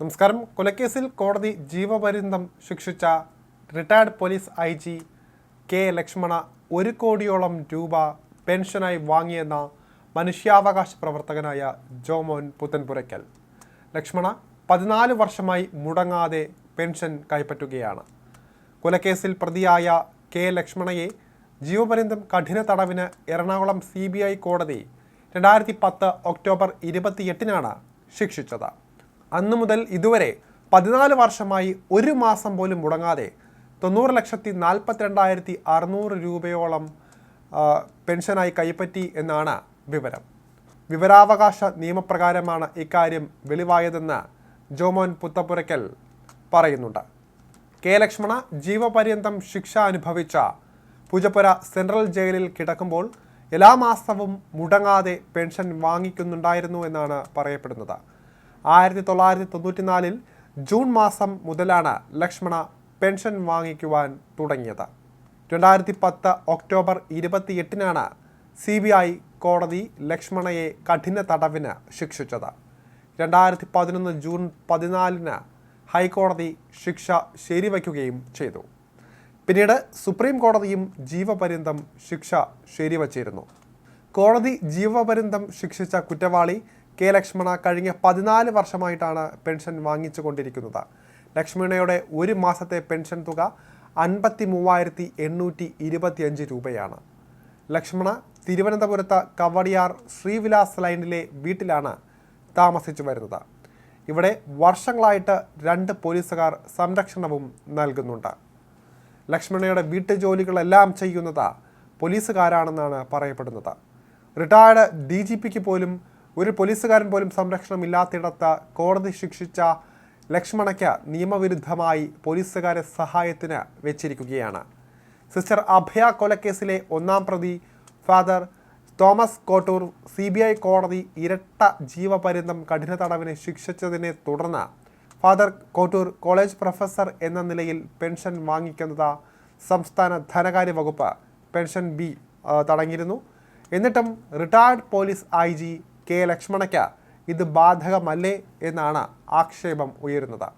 നമസ്കാരം. കൊലക്കേസിൽ കോടതി ജീവപര്യന്തം ശിക്ഷിച്ച retired police I G K Lakshmana ഒരു കോടിയോളം രൂപ പെൻഷനായി വാങ്ങിയെന്ന മനുഷ്യാവകാശ പ്രവർത്തകനായ ജോമോൻ പുത്തൻപുരയ്ക്കൽ. ലക്ഷ്മണ പതിനാല് വർഷമായി മുടങ്ങാതെ പെൻഷൻ കൈപ്പറ്റുകയാണ്. കൊലക്കേസിൽ പ്രതിയായ കെ ലക്ഷ്മണയെ ജീവപര്യന്തം കഠിന തടവിന് എറണാകുളം സി കോടതി രണ്ടായിരത്തി പത്ത് ഒക്ടോബർ ഇരുപത്തിയെട്ടിനാണ് ശിക്ഷിച്ചത്. അന്നു മുതൽ ഇതുവരെ പതിനാല് വർഷമായി ഒരു മാസം പോലും മുടങ്ങാതെ തൊണ്ണൂറ് ലക്ഷത്തി നാൽപ്പത്തിരണ്ടായിരത്തി അറുന്നൂറ് രൂപയോളം പെൻഷനായി കൈപ്പറ്റി എന്നാണ് വിവരം. വിവരാവകാശ നിയമപ്രകാരമാണ് ഇക്കാര്യം വെളിവായതെന്ന് ജോമോൻ പുത്തപ്പുരയ്ക്കൽ പറയുന്നുണ്ട്. കെ ലക്ഷ്മണ ജീവപര്യന്തം ശിക്ഷ അനുഭവിച്ച പൂജപ്പുര സെൻട്രൽ ജയിലിൽ കിടക്കുമ്പോൾ എല്ലാ മാസവും മുടങ്ങാതെ പെൻഷൻ വാങ്ങിക്കുന്നുണ്ടായിരുന്നു എന്നാണ് പറയപ്പെടുന്നത്. ആയിരത്തി തൊള്ളായിരത്തി തൊണ്ണൂറ്റിനാലിൽ ജൂൺ മാസം മുതലാണ് ലക്ഷ്മണ പെൻഷൻ വാങ്ങിക്കുവാൻ തുടങ്ങിയത്. രണ്ടായിരത്തി പത്ത് ഒക്ടോബർ ഇരുപത്തിയെട്ടിനാണ് സി ബി ഐ കോടതി ലക്ഷ്മണയെ കഠിന തടവിന് ശിക്ഷിച്ചത്. രണ്ടായിരത്തി പതിനൊന്ന് ജൂൺ പതിനാലിന് ഹൈക്കോടതി ശിക്ഷ ശരിവയ്ക്കുകയും ചെയ്തു. പിന്നീട് സുപ്രീം കോടതിയും ജീവപര്യന്തം ശിക്ഷ ശരിവച്ചിരുന്നു. കോടതി ജീവപര്യന്തം ശിക്ഷിച്ച കുറ്റവാളി കെ ലക്ഷ്മണ കഴിഞ്ഞ പതിനാല് വർഷമായിട്ടാണ് പെൻഷൻ വാങ്ങിച്ചു കൊണ്ടിരിക്കുന്നത് ലക്ഷ്മണയുടെ ഒരു മാസത്തെ പെൻഷൻ തുക അൻപത്തി മൂവായിരത്തി എണ്ണൂറ്റി ഇരുപത്തിയഞ്ച് രൂപയാണ്. ലക്ഷ്മണ തിരുവനന്തപുരത്ത് കവടിയാർ ശ്രീവിലാസ് ലൈനിലെ വീട്ടിലാണ് താമസിച്ചു വരുന്നത്. ഇവിടെ വർഷങ്ങളായിട്ട് രണ്ട് പോലീസുകാർ സംരക്ഷണവും നൽകുന്നുണ്ട്. ലക്ഷ്മണയുടെ വീട്ടുജോലികളെല്ലാം ചെയ്യുന്നത് പോലീസുകാരാണെന്നാണ് പറയപ്പെടുന്നത്. റിട്ടയർഡ് ഡി ജി പിക്ക് പോലും ഒരു പോലീസുകാരൻ പോലും സംരക്ഷണം ഇല്ലാത്തിടത്ത് കോടതി ശിക്ഷിച്ച ലക്ഷ്മണയ്ക്ക് നിയമവിരുദ്ധമായി പോലീസുകാരെ സഹായത്തിന് വെച്ചിരിക്കുകയാണ്. സിസ്റ്റർ അഭയ കൊലക്കേസിലെ ഒന്നാം പ്രതി father Thomas Kottoor C B I കോടതി ഇരട്ട ജീവപര്യന്തം കഠിന തടവിന് ശിക്ഷിച്ചതിനെ തുടർന്ന് ഫാദർ കോട്ടൂർ കോളേജ് പ്രൊഫസർ എന്ന നിലയിൽ പെൻഷൻ വാങ്ങിക്കുന്നത് സംസ്ഥാന ധനകാര്യ വകുപ്പ് പെൻഷൻ ബി തടഞ്ഞിരുന്നു. എന്നിട്ടും retired police I G K ലക്ഷ്മണയ്ക്ക്. ഇത് ബാധകമല്ലേ എന്നാണ് ആക്ഷേപം ഉയരുന്നത്.